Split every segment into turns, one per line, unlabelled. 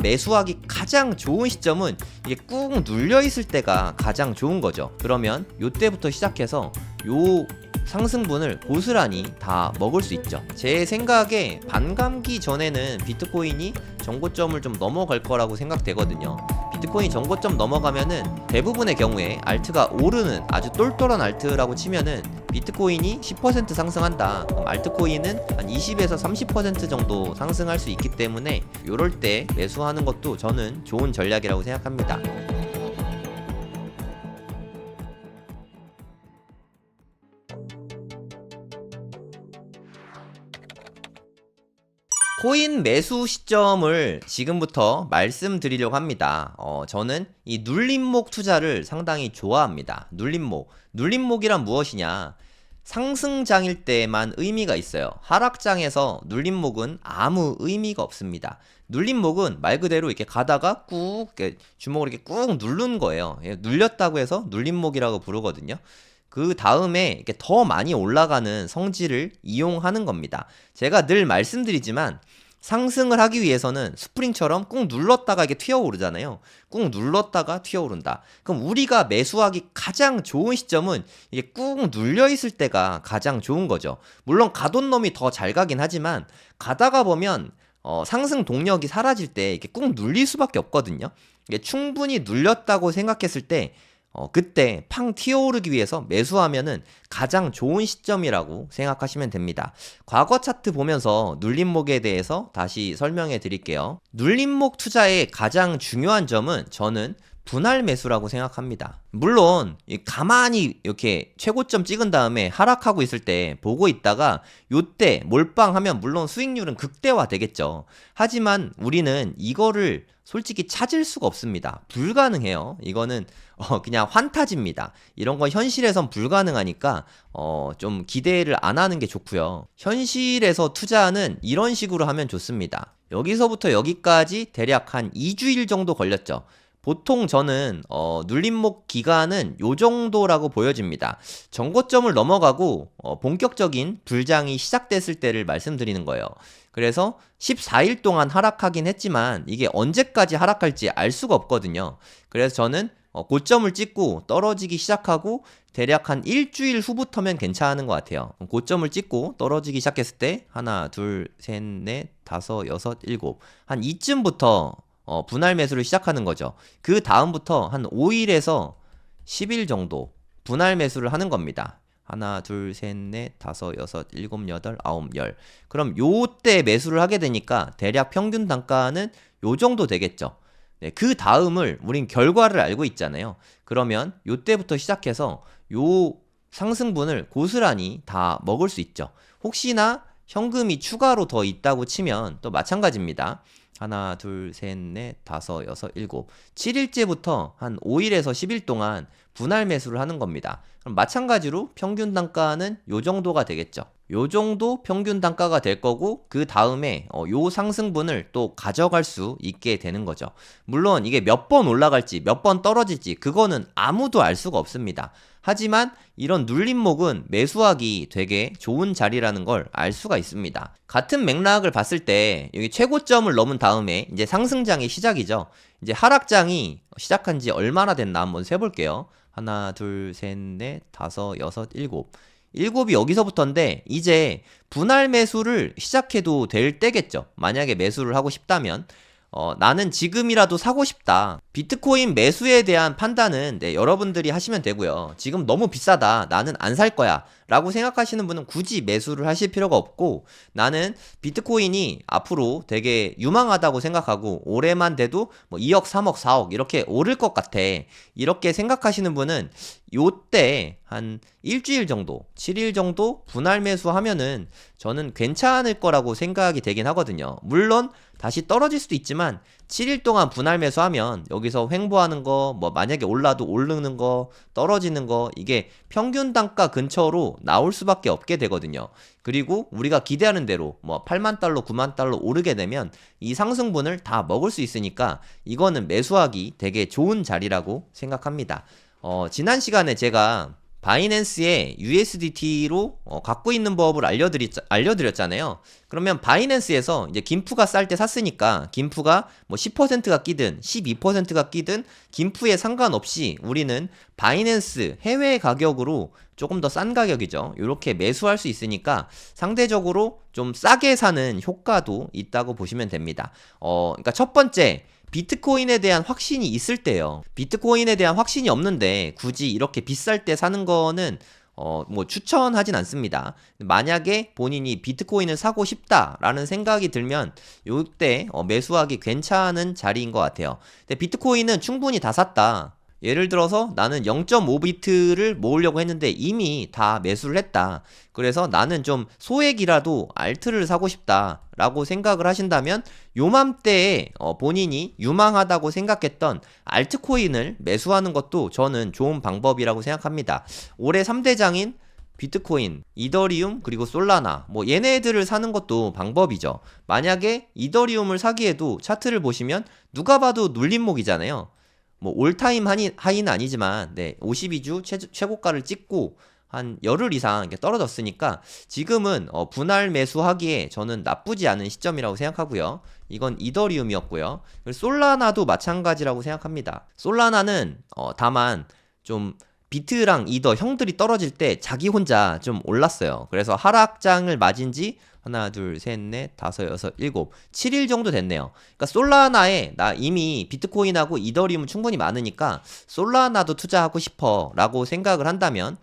매수하기 가장 좋은 시점은 이게 꾹 눌려 있을 때가 가장 좋은 거죠. 그러면 요때부터 시작해서 요 상승분을 고스란히 다 먹을 수 있죠. 제 생각에 반감기 전에는 비트코인이 정고점을 좀 넘어갈 거라고 생각되거든요. 비트코인 정고점 넘어가면은 대부분의 경우에 알트가 오르는 아주 똘똘한 알트라고 치면은 비트코인이 10% 상승한다. 알트코인은 한 20에서 30% 정도 상승할 수 있기 때문에 요럴 때 매수하는 것도 저는 좋은 전략이라고 생각합니다. 코인 매수 시점을 지금부터 말씀드리려고 합니다. 어, 저는 이 눌림목 투자를 상당히 좋아합니다. 눌림목. 눌림목이란 무엇이냐? 상승장일 때만 의미가 있어요. 하락장에서 눌림목은 아무 의미가 없습니다. 눌림목은 말 그대로 이렇게 가다가 꾹 주먹으로 이렇게 꾹 누른 거예요. 예, 눌렸다고 해서 눌림목이라고 부르거든요. 그 다음에 이렇게 더 많이 올라가는 성질을 이용하는 겁니다. 제가 늘 말씀드리지만 상승을 하기 위해서는 스프링처럼 꾹 눌렀다가 이게 튀어오르잖아요. 꾹 눌렀다가 튀어오른다. 그럼 우리가 매수하기 가장 좋은 시점은 이게 꾹 눌려 있을 때가 가장 좋은 거죠. 물론 가돈 놈이 더 잘 가긴 하지만 가다가 보면 어, 상승 동력이 사라질 때 이렇게 꾹 눌릴 수밖에 없거든요. 이게 충분히 눌렸다고 생각했을 때 어, 그때 팡 튀어오르기 위해서 매수하면은 가장 좋은 시점이라고 생각하시면 됩니다. 과거 차트 보면서 눌림목에 대해서 다시 설명해 드릴게요. 눌림목 투자의 가장 중요한 점은 저는 분할 매수라고 생각합니다. 물론 이 가만히 이렇게 최고점 찍은 다음에 하락하고 있을 때 보고 있다가 요때 몰빵하면 물론 수익률은 극대화 되겠죠. 하지만 우리는 이거를 솔직히 찾을 수가 없습니다. 불가능해요. 이거는 어 그냥 환타지입니다. 이런 건 현실에선 불가능하니까 어 좀 기대를 안 하는 게 좋고요. 현실에서 투자는 이런 식으로 하면 좋습니다. 여기서부터 여기까지 대략 한 2주일 정도 걸렸죠. 보통 저는 어, 눌림목 기간은 요 정도라고 보여집니다. 정고점을 넘어가고 어, 본격적인 불장이 시작됐을 때를 말씀드리는 거예요. 그래서 14일 동안 하락하긴 했지만 이게 언제까지 하락할지 알 수가 없거든요. 그래서 저는 어, 고점을 찍고 떨어지기 시작하고 대략 한 일주일 후부터면 괜찮은 것 같아요. 고점을 찍고 떨어지기 시작했을 때 하나, 둘, 셋, 넷, 다섯, 여섯, 일곱 한 이쯤부터 어, 분할 매수를 시작하는 거죠. 그 다음부터 한 5일에서 10일 정도 분할 매수를 하는 겁니다. 하나, 둘, 셋, 넷, 다섯, 여섯, 일곱, 여덟, 아홉, 열. 그럼 요때 매수를 하게 되니까 대략 평균 단가는 요 정도 되겠죠. 네, 그 다음을 우린 결과를 알고 있잖아요. 그러면 요때부터 시작해서 요 상승분을 고스란히 다 먹을 수 있죠. 혹시나 현금이 추가로 더 있다고 치면 또 마찬가지입니다. 하나, 둘, 셋, 넷, 다섯, 여섯, 일곱. 7일째부터 한 5일에서 10일 동안 분할 매수를 하는 겁니다. 그럼 마찬가지로 평균 단가는 요 정도가 되겠죠. 요 정도 평균 단가가 될 거고 그 다음에 어, 요 상승분을 또 가져갈 수 있게 되는 거죠. 물론 이게 몇 번 올라갈지 몇 번 떨어질지 그거는 아무도 알 수가 없습니다. 하지만 이런 눌림목은 매수하기 되게 좋은 자리라는 걸 알 수가 있습니다. 같은 맥락을 봤을 때 여기 최고점을 넘은 다음에 이제 상승장이 시작이죠. 이제 하락장이 시작한 지 얼마나 됐나 한번 세볼게요. 하나, 둘, 셋, 넷, 다섯, 여섯, 일곱. 일곱이 여기서부터인데 이제 분할 매수를 시작해도 될 때겠죠. 만약에 매수를 하고 싶다면 어, 나는 지금이라도 사고 싶다. 비트코인 매수에 대한 판단은 네, 여러분들이 하시면 되고요. 지금 너무 비싸다. 나는 안 살 거야. 라고 생각하시는 분은 굳이 매수를 하실 필요가 없고 나는 비트코인이 앞으로 되게 유망하다고 생각하고 올해만 돼도 뭐 2억, 3억, 4억 이렇게 오를 것 같아. 이렇게 생각하시는 분은 요때 한 일주일 정도, 7일 정도 분할 매수하면은 저는 괜찮을 거라고 생각이 되긴 하거든요. 물론 다시 떨어질 수도 있지만 7일 동안 분할 매수하면 여기서 횡보하는 거, 뭐 만약에 올라도 오르는 거, 떨어지는 거, 이게 평균 단가 근처로 나올 수밖에 없게 되거든요. 그리고 우리가 기대하는 대로 뭐 8만 달러, 9만 달러 오르게 되면 이 상승분을 다 먹을 수 있으니까 이거는 매수하기 되게 좋은 자리라고 생각합니다. 어, 지난 시간에 제가 바이낸스에 USDT로 어, 갖고 있는 법을 알려드리, 알려드렸잖아요. 그러면 바이낸스에서 이제 김프가 쌀 때 샀으니까 김프가 뭐 10%가 끼든 12%가 끼든 김프에 상관없이 우리는 바이낸스 해외 가격으로 조금 더 싼 가격이죠. 이렇게 매수할 수 있으니까 상대적으로 좀 싸게 사는 효과도 있다고 보시면 됩니다. 어, 그러니까 첫 번째 비트코인에 대한 확신이 있을 때요. 비트코인에 대한 확신이 없는데 굳이 이렇게 비쌀 때 사는 거는 어, 뭐 추천하진 않습니다. 만약에 본인이 비트코인을 사고 싶다라는 생각이 들면 요때 어, 매수하기 괜찮은 자리인 것 같아요. 근데 비트코인은 충분히 다 샀다. 예를 들어서 나는 0.5비트를 모으려고 했는데 이미 다 매수를 했다. 그래서 나는 좀 소액이라도 알트를 사고 싶다. 라고 생각을 하신다면 요맘때에 어, 본인이 유망하다고 생각했던 알트코인을 매수하는 것도 저는 좋은 방법이라고 생각합니다. 올해 3대장인 비트코인, 이더리움, 그리고 솔라나, 뭐 얘네들을 사는 것도 방법이죠. 만약에 이더리움을 사기에도 차트를 보시면 누가 봐도 눌림목이잖아요. 뭐 올타임 하이, 하이는 아니지만 네, 52주 최, 최고가를 찍고 한 열흘 이상 이렇게 떨어졌으니까 지금은 어, 분할 매수하기에 저는 나쁘지 않은 시점이라고 생각하고요. 이건 이더리움이었고요. 솔라나도 마찬가지라고 생각합니다. 솔라나는 어, 다만 좀 비트랑 이더 형들이 떨어질 때 자기 혼자 좀 올랐어요. 그래서 하락장을 맞은 지 하나, 둘, 셋, 넷, 다섯, 여섯, 일곱, 7일 정도 됐네요. 그러니까 솔라나에 나 이미 비트코인하고 이더리움 충분히 많으니까 솔라나도 투자하고 싶어 라고 생각을 한다면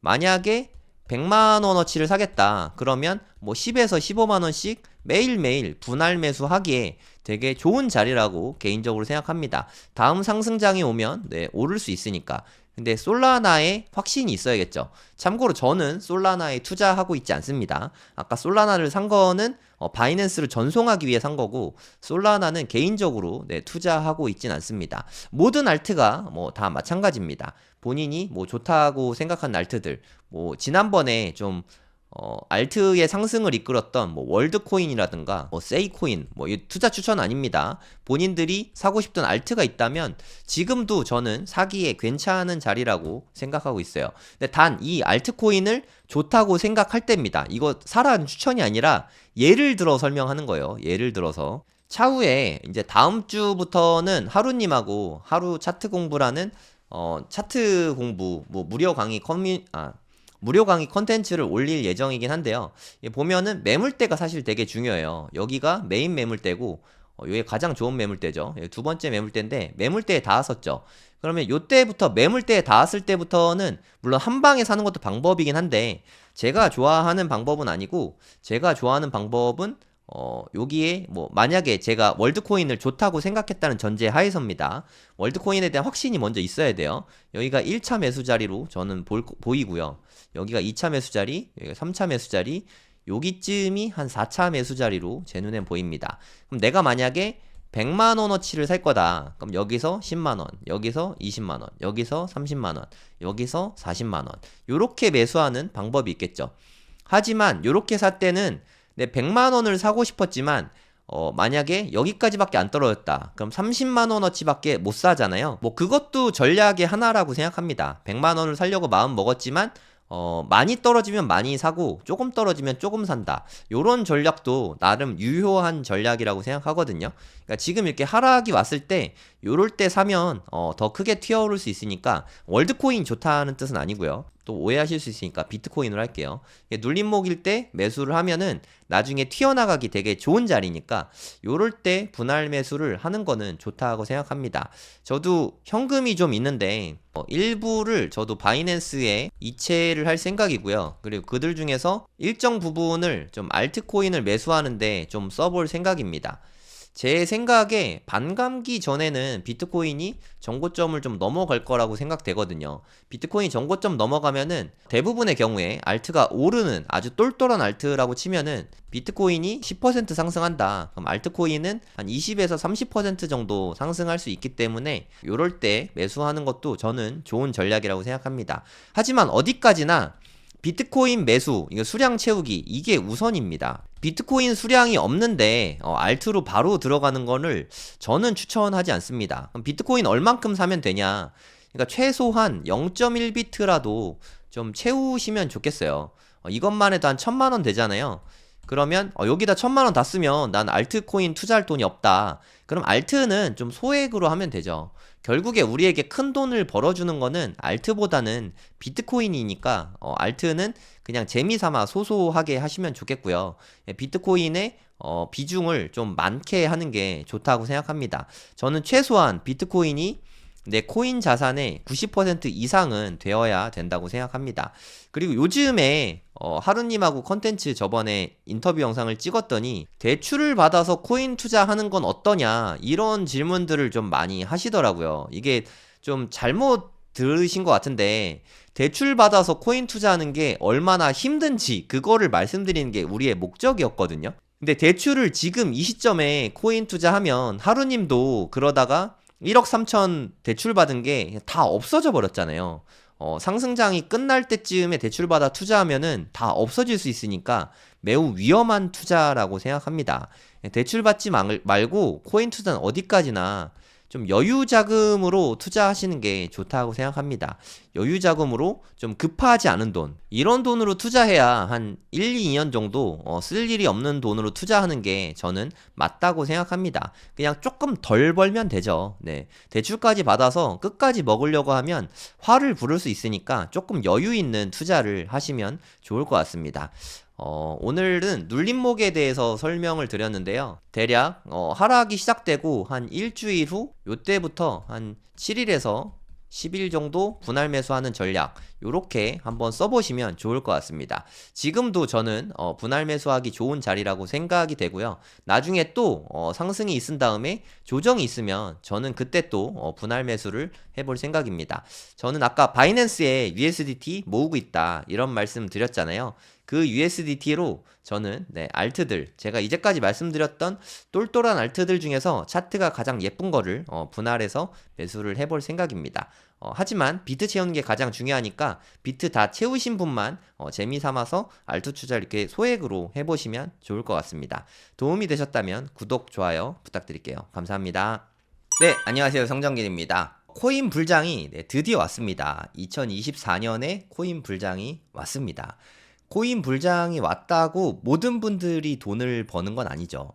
만약에 100만 원어치를 사겠다. 그러면 뭐 10에서 15만 원씩 매일매일 분할 매수하기에 되게 좋은 자리라고 개인적으로 생각합니다. 다음 상승장이 오면 네, 오를 수 있으니까. 근데 솔라나에 확신이 있어야겠죠. 참고로 저는 솔라나에 투자하고 있지 않습니다. 아까 솔라나를 산 거는 어, 바이낸스를 전송하기 위해 산 거고 솔라나는 개인적으로 네, 투자하고 있진 않습니다. 모든 알트가 뭐 다 마찬가지입니다. 본인이 뭐 좋다고 생각한 알트들 뭐 지난번에 좀 어, 알트의 상승을 이끌었던 뭐 월드코인이라든가 뭐 세이코인 뭐 투자 추천 아닙니다. 본인들이 사고 싶던 알트가 있다면 지금도 저는 사기에 괜찮은 자리라고 생각하고 있어요. 근데 단 이 알트코인을 좋다고 생각할 때입니다. 이거 사라는 추천이 아니라 예를 들어 설명하는 거예요. 예를 들어서 차후에 이제 다음 주부터는 하루님하고 하루 차트 공부라는 어 차트 공부 뭐 무료 강의 커뮤 아 무료 강의 컨텐츠를 올릴 예정이긴 한데요. 보면은 매물대가 사실 되게 중요해요. 여기가 메인 매물대고 어, 이게 가장 좋은 매물대죠. 두 번째 매물대인데 매물대에 닿았었죠. 그러면 요때부터 매물대에 닿았을 때부터는 물론 한 방에 사는 것도 방법이긴 한데 제가 좋아하는 방법은 아니고 제가 좋아하는 방법은 어, 여기에 뭐 만약에 제가 월드코인을 좋다고 생각했다는 전제 하에서입니다. 월드코인에 대한 확신이 먼저 있어야 돼요. 여기가 1차 매수 자리로 저는 볼, 보이고요. 여기가 2차 매수 자리, 여기가 3차 매수 자리, 여기쯤이 한 4차 매수 자리로 제 눈엔 보입니다. 그럼 내가 만약에 100만 원어치를 살 거다. 그럼 여기서 10만 원, 여기서 20만 원, 여기서 30만 원, 여기서 40만 원. 요렇게 매수하는 방법이 있겠죠. 하지만 요렇게 살 때는 내 100만 원을 사고 싶었지만 어, 만약에 여기까지밖에 안 떨어졌다. 그럼 30만 원어치밖에 못 사잖아요. 뭐 그것도 전략의 하나라고 생각합니다. 100만 원을 살려고 마음 먹었지만 어, 많이 떨어지면 많이 사고 조금 떨어지면 조금 산다. 요런 전략도 나름 유효한 전략이라고 생각하거든요. 그러니까 지금 이렇게 하락이 왔을 때 요럴 때 사면 어, 더 크게 튀어오를 수 있으니까 월드코인 좋다는 뜻은 아니고요. 또 오해하실 수 있으니까 비트코인으로 할게요. 눌림목일 때 매수를 하면은 나중에 튀어나가기 되게 좋은 자리니까 요럴 때 분할 매수를 하는 거는 좋다고 생각합니다. 저도 현금이 좀 있는데 어, 일부를 저도 바이낸스에 이체를 할 생각이고요. 그리고 그들 중에서 일정 부분을 좀 알트코인을 매수하는데 좀 써볼 생각입니다. 제 생각에 반감기 전에는 비트코인이 정고점을 좀 넘어갈 거라고 생각되거든요. 비트코인이 정고점 넘어가면은 대부분의 경우에 알트가 오르는 아주 똘똘한 알트라고 치면은 비트코인이 10% 상승한다. 그럼 알트코인은 한 20에서 30% 정도 상승할 수 있기 때문에 요럴 때 매수하는 것도 저는 좋은 전략이라고 생각합니다. 하지만 어디까지나 비트코인 매수, 이거 수량 채우기, 이게 우선입니다. 비트코인 수량이 없는데 어, 알트로 바로 들어가는 거를 저는 추천하지 않습니다. 비트코인 얼만큼 사면 되냐? 그러니까 최소한 0.1비트라도 좀 채우시면 좋겠어요. 어, 이것만 해도 한 천만 원 되잖아요. 그러면 어, 여기다 천만 원 다 쓰면 난 알트코인 투자할 돈이 없다. 그럼 알트는 좀 소액으로 하면 되죠. 결국에 우리에게 큰 돈을 벌어주는 거는 알트보다는 비트코인이니까 어, 알트는 그냥 재미삼아 소소하게 하시면 좋겠고요. 예, 비트코인의 어, 비중을 좀 많게 하는 게 좋다고 생각합니다. 저는 최소한 비트코인이 내 코인 자산의 90% 이상은 되어야 된다고 생각합니다. 그리고 요즘에 어, 하루님하고 컨텐츠 저번에 인터뷰 영상을 찍었더니 대출을 받아서 코인 투자하는 건 어떠냐 이런 질문들을 좀 많이 하시더라고요. 이게 좀 잘못 들으신 것 같은데 대출 받아서 코인 투자하는 게 얼마나 힘든지 그거를 말씀드리는 게 우리의 목적이었거든요. 근데 대출을 지금 이 시점에 코인 투자하면 하루님도 그러다가 1억 3천 대출 받은 게 다 없어져 버렸잖아요. 어, 상승장이 끝날 때쯤에 대출받아 투자하면은 다 없어질 수 있으니까 매우 위험한 투자라고 생각합니다. 대출받지 말- 말고 코인 투자는 어디까지나 좀 여유 자금으로 투자하시는 게 좋다고 생각합니다. 여유 자금으로 좀 급하지 않은 돈. 이런 돈으로 투자해야 한 1, 2년 정도 어, 쓸 일이 없는 돈으로 투자하는 게 저는 맞다고 생각합니다. 그냥 조금 덜 벌면 되죠. 네. 대출까지 받아서 끝까지 먹으려고 하면 화를 부를 수 있으니까 조금 여유 있는 투자를 하시면 좋을 것 같습니다. 어, 오늘은 눌림목에 대해서 설명을 드렸는데요. 대략 어, 하락이 시작되고 한 일주일 후 요때부터 한 7일에서 10일 정도 분할 매수하는 전략 요렇게 한번 써보시면 좋을 것 같습니다. 지금도 저는 어, 분할 매수하기 좋은 자리라고 생각이 되고요. 나중에 또 어, 상승이 있은 다음에 조정이 있으면 저는 그때 또 어, 분할 매수를 해볼 생각입니다. 저는 아까 바이낸스에 USDT 모으고 있다 이런 말씀 드렸잖아요. 그 USDT로 저는 네, 알트들 제가 이제까지 말씀드렸던 똘똘한 알트들 중에서 차트가 가장 예쁜 거를 어, 분할해서 매수를 해볼 생각입니다. 어, 하지만 비트 채우는 게 가장 중요하니까 비트 다 채우신 분만 어, 재미 삼아서 알트 투자 이렇게 소액으로 해보시면 좋을 것 같습니다. 도움이 되셨다면 구독, 좋아요 부탁드릴게요. 감사합니다. 네, 안녕하세요. 성정길입니다. 코인 불장이 네, 드디어 왔습니다. 2024년에 코인 불장이 왔습니다. 코인 불장이 왔다고 모든 분들이 돈을 버는 건 아니죠.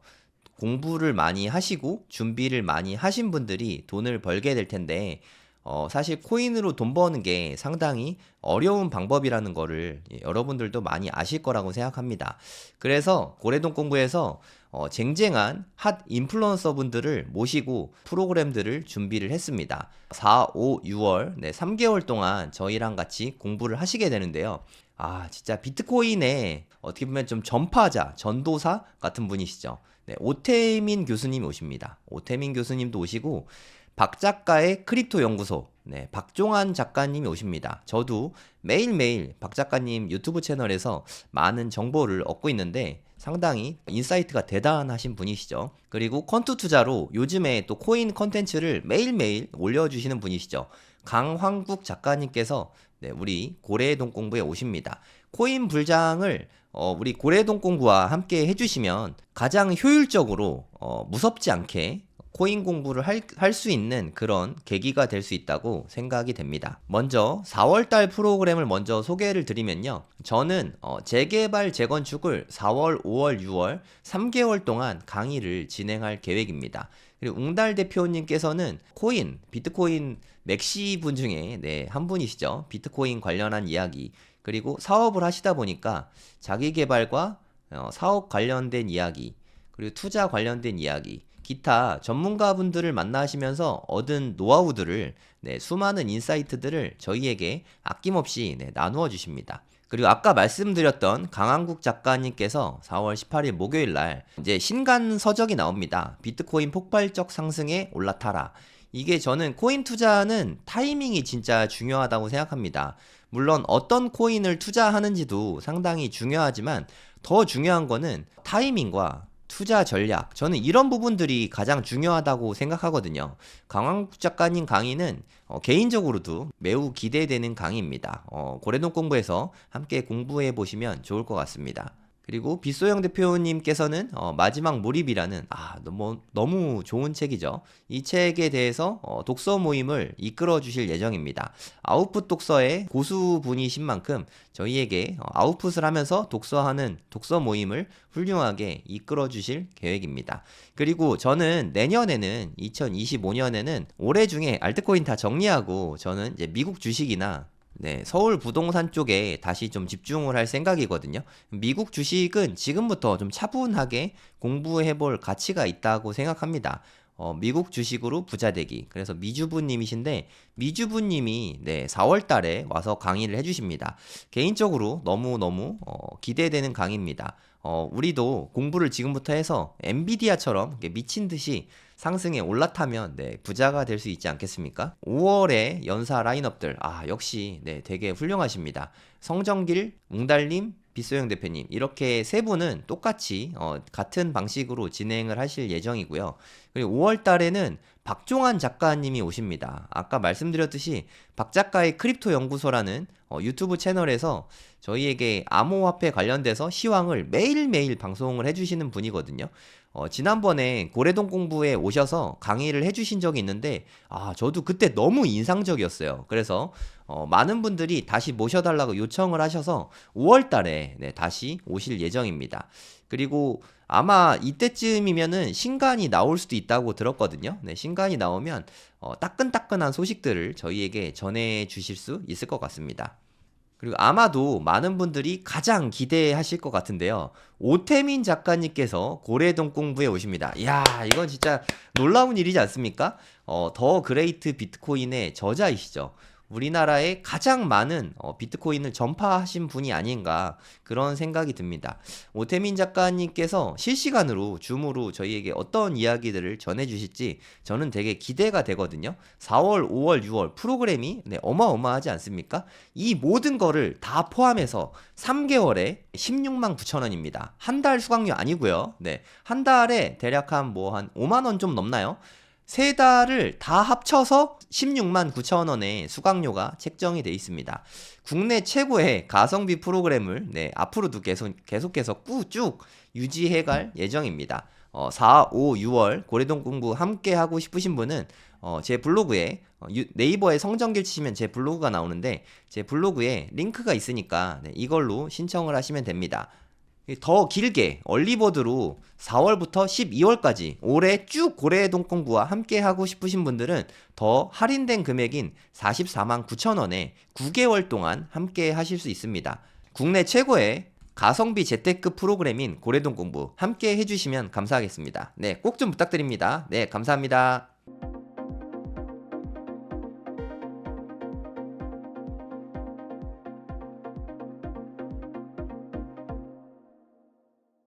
공부를 많이 하시고 준비를 많이 하신 분들이 돈을 벌게 될 텐데, 어, 사실 코인으로 돈 버는 게 상당히 어려운 방법이라는 거를 예, 여러분들도 많이 아실 거라고 생각합니다. 그래서 고래동 공부에서 어, 쟁쟁한 핫 인플루언서 분들을 모시고 프로그램들을 준비를 했습니다. 4, 5, 6월, 네, 3개월 동안 저희랑 같이 공부를 하시게 되는데요. 아, 진짜 비트코인의 어떻게 보면 좀 전파자, 전도사 같은 분이시죠. 네, 오태민 교수님 오십니다. 오태민 교수님도 오시고, 박 작가의 크립토 연구소, 네, 박종환 작가님이 오십니다. 저도 매일매일 박 작가님 유튜브 채널에서 많은 정보를 얻고 있는데, 상당히 인사이트가 대단하신 분이시죠. 그리고 컨투 투자로 요즘에 또 코인 컨텐츠를 매일매일 올려주시는 분이시죠. 강황국 작가님께서 네, 우리 고래동 공부에 오십니다. 코인 불장을 어, 우리 고래동 공부와 함께 해주시면 가장 효율적으로 어, 무섭지 않게 코인 공부를 할 수 있는 그런 계기가 될 수 있다고 생각이 됩니다. 먼저 4월달 프로그램을 먼저 소개를 드리면요. 저는 어, 재개발 재건축을 4월, 5월, 6월 3개월 동안 강의를 진행할 계획입니다. 그리고 웅달 대표님께서는 코인, 비트코인 맥시 분 중에 네, 한 분이시죠. 비트코인 관련한 이야기 그리고 사업을 하시다 보니까 자기 개발과 어, 사업 관련된 이야기 그리고 투자 관련된 이야기 기타 전문가분들을 만나시면서 얻은 노하우들을 네, 수많은 인사이트들을 저희에게 아낌없이 네, 나누어 주십니다. 그리고 아까 말씀드렸던 강한국 작가님께서 4월 18일 목요일 날 이제 신간 서적이 나옵니다. 비트코인 폭발적 상승에 올라타라. 이게 저는 코인 투자는 타이밍이 진짜 중요하다고 생각합니다. 물론 어떤 코인을 투자하는지도 상당히 중요하지만 더 중요한 거는 타이밍과 투자 전략. 저는 이런 부분들이 가장 중요하다고 생각하거든요. 강황국 작가님 강의는 어, 개인적으로도 매우 기대되는 강의입니다. 어, 고래동 공부에서 함께 공부해 보시면 좋을 것 같습니다. 그리고 빗소영 대표님께서는 어, 마지막 몰입이라는 아 너무 너무 좋은 책이죠. 이 책에 대해서 어, 독서 모임을 이끌어 주실 예정입니다. 아웃풋 독서의 고수분이신 만큼 저희에게 어, 아웃풋을 하면서 독서하는 독서 모임을 훌륭하게 이끌어 주실 계획입니다. 그리고 저는 내년에는 2025년에는 올해 중에 알트코인 다 정리하고 저는 이제 미국 주식이나 네, 서울 부동산 쪽에 다시 좀 집중을 할 생각이거든요. 미국 주식은 지금부터 좀 차분하게 공부해 볼 가치가 있다고 생각합니다. 어, 미국 주식으로 부자 되기. 그래서 미주부님이신데, 미주부님이 네, 4월 달에 와서 강의를 해주십니다. 개인적으로 너무너무 어, 기대되는 강의입니다. 어, 우리도 공부를 지금부터 해서 엔비디아처럼 미친 듯이 상승에 올라타면 네, 부자가 될 수 있지 않겠습니까? 5월에 연사 라인업들 아 역시 네, 되게 훌륭하십니다. 성정길, 웅달님, 빗소영 대표님 이렇게 세 분은 똑같이 어, 같은 방식으로 진행을 하실 예정이고요. 그리고 5월 달에는 박종환 작가님이 오십니다. 아까 말씀드렸듯이 박 작가의 크립토 연구소라는 어, 유튜브 채널에서 저희에게 암호화폐 관련돼서 시황을 매일매일 방송을 해주시는 분이거든요. 어, 지난번에 고래동 공부에 오셔서 강의를 해주신 적이 있는데, 아, 저도 그때 너무 인상적이었어요. 그래서, 어, 많은 분들이 다시 모셔달라고 요청을 하셔서 5월 달에, 네, 다시 오실 예정입니다. 그리고 아마 이때쯤이면은 신간이 나올 수도 있다고 들었거든요. 네, 신간이 나오면, 어, 따끈따끈한 소식들을 저희에게 전해 주실 수 있을 것 같습니다. 그리고 아마도 많은 분들이 가장 기대하실 것 같은데요. 오태민 작가님께서 고래동 공부에 오십니다. 이야, 이건 진짜 놀라운 일이지 않습니까? 어, 더 그레이트 비트코인의 저자이시죠. 우리나라에 가장 많은 어, 비트코인을 전파하신 분이 아닌가 그런 생각이 듭니다. 오태민 작가님께서 실시간으로 줌으로 저희에게 어떤 이야기들을 전해주실지 저는 되게 기대가 되거든요. 4월, 5월, 6월 프로그램이 네, 어마어마하지 않습니까? 이 모든 거를 다 포함해서 3개월에 16만 9천 원입니다. 한 달 수강료 아니고요. 네, 한 달에 대략 한 뭐 한 5만 원 좀 넘나요? 세 달을 다 합쳐서 16만 9천 원의 수강료가 책정이 돼 있습니다. 국내 최고의 가성비 프로그램을 네, 앞으로도 계속 계속해서 꾸쭉 유지해 갈 예정입니다. 어, 4, 5, 6월 고래동 공부 함께 하고 싶으신 분은 어, 제 블로그에 어, 유, 네이버에 성정길 치시면 제 블로그가 나오는데 제 블로그에 링크가 있으니까 네, 이걸로 신청을 하시면 됩니다. 더 길게 얼리버드로 4월부터 12월까지 올해 쭉 고래동 공부와 함께 하고 싶으신 분들은 더 할인된 금액인 44만 9천 원에 9개월 동안 함께 하실 수 있습니다. 국내 최고의 가성비 재테크 프로그램인 고래동 공부 함께 해주시면 감사하겠습니다. 네, 꼭 좀 부탁드립니다. 네, 감사합니다.